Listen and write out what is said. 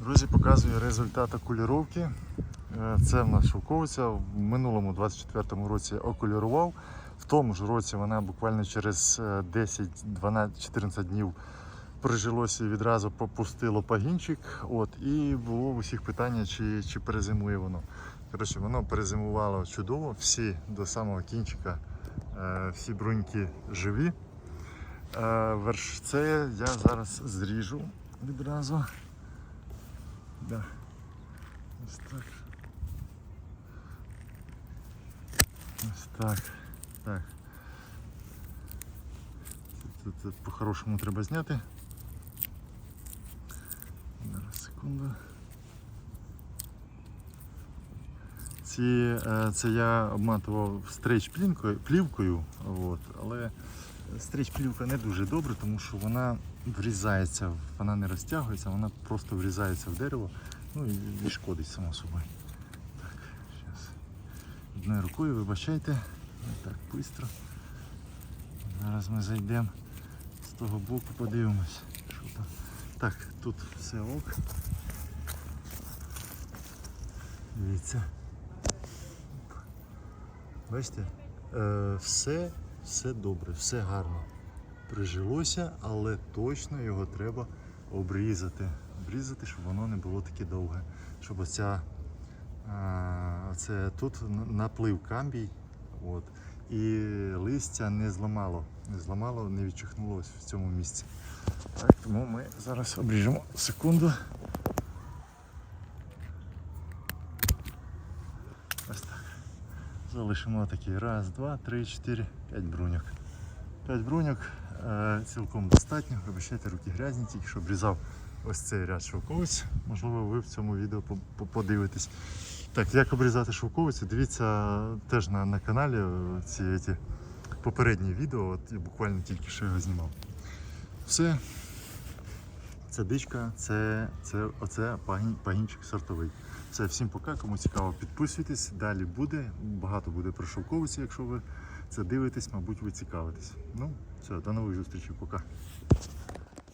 Друзі, показую результат окуліровки. Е, Це в нас шовковиця. В минулому 24-му році окулірував. В тому ж році вона буквально через е, 10, 12, 14 днів прижилося і відразу попустило пагінчик. От, і було в усіх питання, чи, чи перезимує воно. Коротше, воно перезимувало чудово, всі до самого кінчика, е, всі бруньки живі. Е, Верш це я зараз зріжу відразу. Да. Ось так. Ось так. Так. Це, це по-хорошому треба зняти. Зараз секунду. Ці, е, це я обматував стрейч плівкою, плівкою от, але стрейч плівка не дуже добре, тому що вона врізається, вона не розтягується, вона просто врізається в дерево, ну і, і шкодить само собою. Так, зараз. Одною рукою, вибачайте. Так швидко. Зараз ми зайдемо з того боку, подивимось, що там. Так, тут все ок. Дивіться. Бачите, е, все, все добре, все гарно. Прижилося, але точно його треба обрізати. Обрізати, щоб воно не було таке довге. Щоб оця, це тут наплив камбій. От, і листя не зламало, не зламало, не відчихнулося в цьому місці. Так, тому ми зараз обріжемо секунду. Ось так. Залишимо такий раз, два, три, чотири, п'ять бруньок. П'ять бруньок е, цілком достатньо. Вибачайте, руки грязні, тільки що обрізав ось цей ряд шовковиць. Можливо, ви в цьому відео по- по- подивитесь. Так, як обрізати шовковицю, дивіться теж на, на каналі е, ці попередні відео. От я буквально тільки що його знімав. Все. Це дичка, це, це оце пагін, пагінчик сортовий. Все, всім пока. Кому цікаво, підписуйтесь. Далі буде. Багато буде про якщо ви це дивитесь, мабуть, ви цікавитесь. Ну, все, до нових зустрічей, пока.